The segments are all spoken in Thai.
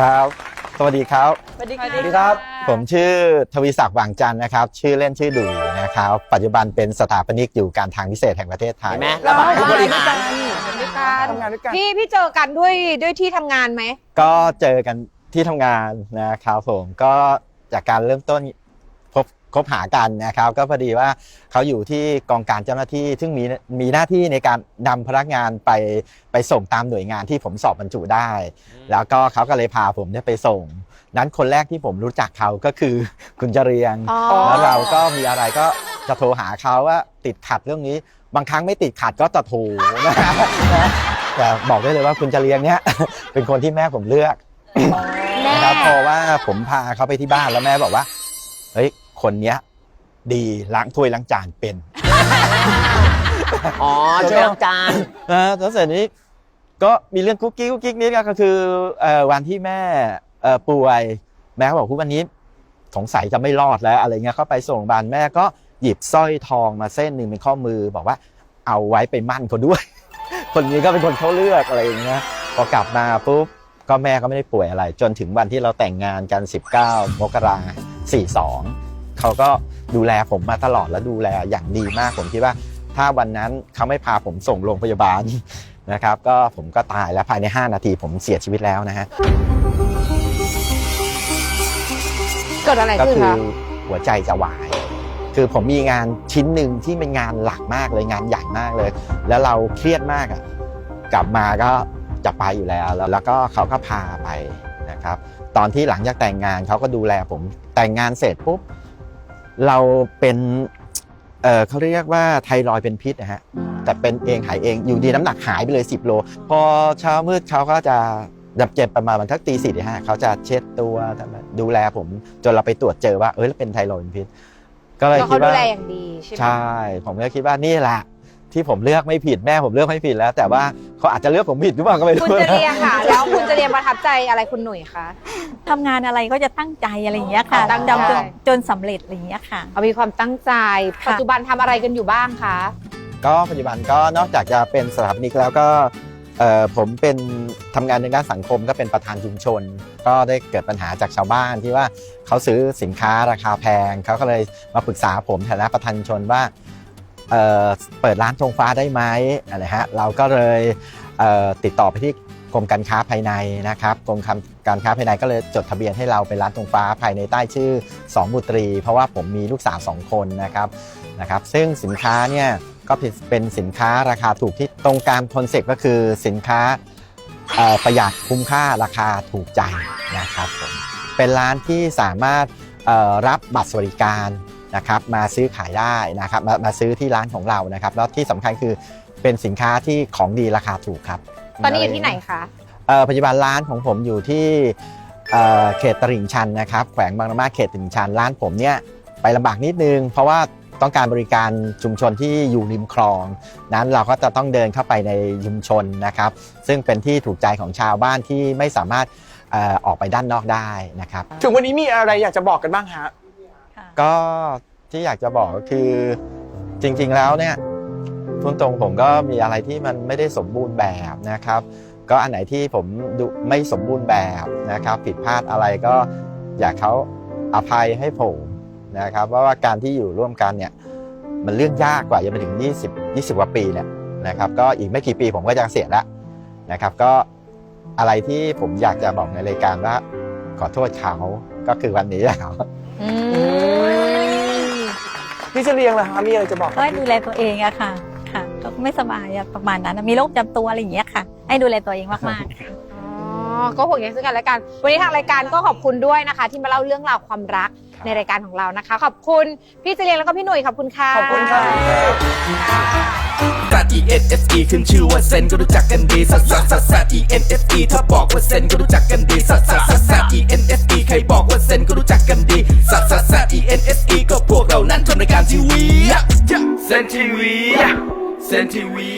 ครับ สวัสดีครับ สวัสดีสวัสค่ะดีครับ ผมชื่อทวีศักดิ์หว่างจันทร์นะครับ ชื่อเล่นชื่อดุยนะครับ ปัจจุบันเป็นสถาปนิกอยู่การทางพิเศษแห่งประเทศไทย เห็นไหมเราระบาดผู้บริหารด้วยกันทำงานด้วยกัน พี่พี่เจอกันด้วยด้วยที่ทำงานไหม ก็เจอกันที่ทำงานนะครับผมก็จากการเริ่มต้นพบ คบหากันนะครับ ก็พอดีว่าเขาอยู่ที่กองการเจ้าหน้าที่ ซึ่งมีมีหน้าที่ในการนำพนักงานไปไปส่งตามหน่วยงานที่ผมสอบบรรจุได้ แล้วก็เขาก็เลยพาผมเนี่ยไปส่ง นั้นคนแรกที่ผมรู้จักเขาก็คือคุณจเรียงอ๋อแล้วเราก็มีอะไรก็จะโทรหาเขาว่าติดขัดเรื่องนี้ บางครั้งไม่ติดขัดก็จะโทรนะนะแต่บอกได้เลยว่าคุณจเรียงเนี่ยเป็นคนที่แม่ผมเลือกแม่นะครับเพราะว่าผมพาเขาไปที่บ้านแล้วแม่บอกว่า เฮ้ย คนเนี้ย ดีล้างถ้วยล้างจานเป็น อ๋อช่วยล้างจาน นะแล้วเสร็จนี้ก็มีเรื่องกุ๊กกิ๊กกุ๊กกิ๊กนิดก็คือเอ่อวันที่แม่เอ่อป่วย แม่ก็บอกว่าวันนี้ สงสัยจะไม่รอดแล้วอะไรเงี้ยเข้าไปส่งโรงพยาบาลแม่ก็หยิบสร้อยทองมาเส้นหนึ่งเป็นข้อมือ บอกว่าเอาไว้ไปมั่นเขาด้วย คนนี้ก็เป็นคนเขาเลือกอะไรอย่างเงี้ยพอกลับมาปุ๊บก็แม่ก็ไม่ได้ป่วยอะไร จนถึงวันที่เราแต่งงานกัน 19 มกรา42 เขาก็ดูแลผมมาตลอดและดูแลอย่างดีมากผมคิดว่า ถ้าวันนั้นเขาไม่พาผมส่งโรงพยาบาลนะครับก็ผมก็ตายแล้วภายใน 5 นาทีผมเสียชีวิตแล้วนะฮะเกิดอะไรก็ขึ้นคือคะหัวใจจะวาย คือผมมีงานชิ้นหนึ่งที่เป็นงานหลักมากเลยงานใหญ่มากเลย แล้วเราเครียดมากอะกลับมาก็จะไปอยู่แล้ว แล้วแล้วก็เขาก็พาไปนะครับ ตอนที่หลังจากแต่งงานเขาก็ดูแลผมแต่งงานเสร็จปุ๊บ เราเป็นเออเขาเรียกว่าไทรอยด์เป็นพิษนะฮะแต่เป็นเองหายเองอยู่ดีน้ำหนักหายไปเลย 10 โล พอเช้ามืดเขาก็จะดับเจ็บประมาณวันทักตีสี่ตีห้าเขาจะเช็ดตัวทำดูแลผมจนเราไปตรวจเจอว่าเอ้ยเราเป็นไทรอยด์เป็นพิษก็เลยก็คิเขาดดูว่าแลอย่างดีใช่ไหมใช่ ผมก็คิดว่านี่แหละ ที่ผมเลือกไม่ผิดแม่ผมเลือกไม่ผิดแล้ว แต่ว่าเขาอาจจะเลือกผมผิดหรือเปล่าก็ไม่คุณรู้จะเรียนค่ะ แล้วคุณจะเรียนประทับใจอะไรคุณหนุ่ยคะทำงานอะไรก็จะตั้งใจอะไรอย่างเงี้ยค่ะตั้งใจจำจนจนสำเร็จอะไรอย่างเงี้ยค่ะ เอามีความตั้งใจค่ะปัจจุบันทำอะไรกันอยู่บ้างคะก็ปัจจุบันก็นอกจากจะเป็นสถาปนิกแล้วก็เอ่อผมเป็นทำงานในด้านสังคมก็เป็นประธานชุมชน ก็ได้เกิดปัญหาจากชาวบ้านที่ว่าเขาซื้อสินค้าราคาแพงเขาก็เลยมาปรึกษาผมฐานะประธานชุมชนว่า เเปิดร้านธงฟ้าได้ไหมอะไรฮะเราก็เลยเติดต่อไปที่กรมการค้าภายในนะครับกรมการค้าภายในก็เลยจดทะเบียนให้เราเป็นร้านธงฟ้าภายในใต้ชื่อสองบุตรี เพราะว่าผมมีลูกสาวสองคนนะครับนะครับ ซึ่งสินค้าเนี่ยก็เป็นสินค้าราคาถูกที่ตรงการคอนเซ็ปต์ก็คือสินค้าประหยัดคุ้มค่าราคาถูกใจนะครับผมเป็นร้านที่สามารถรับบัตรสวัสดิการ นะครับมาซื้อขายได้นะครับมามาซื้อที่ร้านของเรานะครับ แล้วที่สำคัญคือเป็นสินค้าที่ของดีราคาถูกครับตอนนี้อยู่ที่ไหนคะ เอ่อปัจจุบันร้านของผมอยู่ที่เอ่อเขตตลิ่งชันนะครับแขวงบางนามาเขตตลิ่งชันร้านผมเนี่ยไปลำบากนิดนึง เพราะว่าต้องการบริการชุมชนที่อยู่ริมคลอง นั้นเราก็จะต้องเดินเข้าไปในชุมชนนะครับ ซึ่งเป็นที่ถูกใจของชาวบ้านที่ไม่สามารถเอ่อออกไปด้านนอกได้นะครับ ถึงวันนี้มีอะไรอยากจะบอกกันบ้างฮะ ก็ที่อยากจะบอกก็คือจริง ๆแล้วเนี่ยทุนตรงผมก็มีอะไรที่มันไม่ได้สมบูรณ์แบบนะครับ ก็อันไหนที่ผมดูไม่สมบูรณ์แบบนะครับ ผิดพลาดอะไรก็อยากเขาอภัยให้ผมนะครับเพราะว่าการที่อยู่ร่วมกันเนี่ยมันเรื่องยากกว่าจะไปถึง 20 20กว่าปีเนี่ยนะครับ ก็อีกไม่กี่ปีผมก็จะเกษียแล้วนะครับ ก็อะไรที่ผมอยากจะบอกในรายการว่า ขอโทษเขาก็คือวันนี้แหละครับ พี่เฉลียงล่ะฮะมีอะไรจะบอกก็ให้ดูแลตัวเองอะค่ะ ค่ะ ก็ไม่สบายอะประมาณนั้นอะมีโรคประจำตัวอะไรอย่างเงี้ยค่ะ ให้ดูแลตัวเองมากๆค่ะอ๋อก็ห่วงใยซึ่งกันและกัน วันนี้ทางรายการก็ขอบคุณด้วยนะคะ ที่มาเล่าเรื่องราวความรักครับในรายการของเรานะคะ ขอบคุณพี่เจเลียงแล้วก็พี่หนุ่ยขอบคุณค่ะ ขอบคุณครับซัด E N S E ขึ้นชื่อว่าเซนก็รู้จักกันดีซัดซัดซัดซัด E N S E ถ้าบอกว่าเซนก็รู้จักกันดีซัดซัดซัดซัด E N S E ใครบอกว่าเซนก็รู้จักกันดีซัดซัดซัด E N S E ก็พวกเราทีวีเซนทีวีเซนทีวี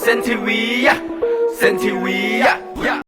เซนทีวีเซนทีวี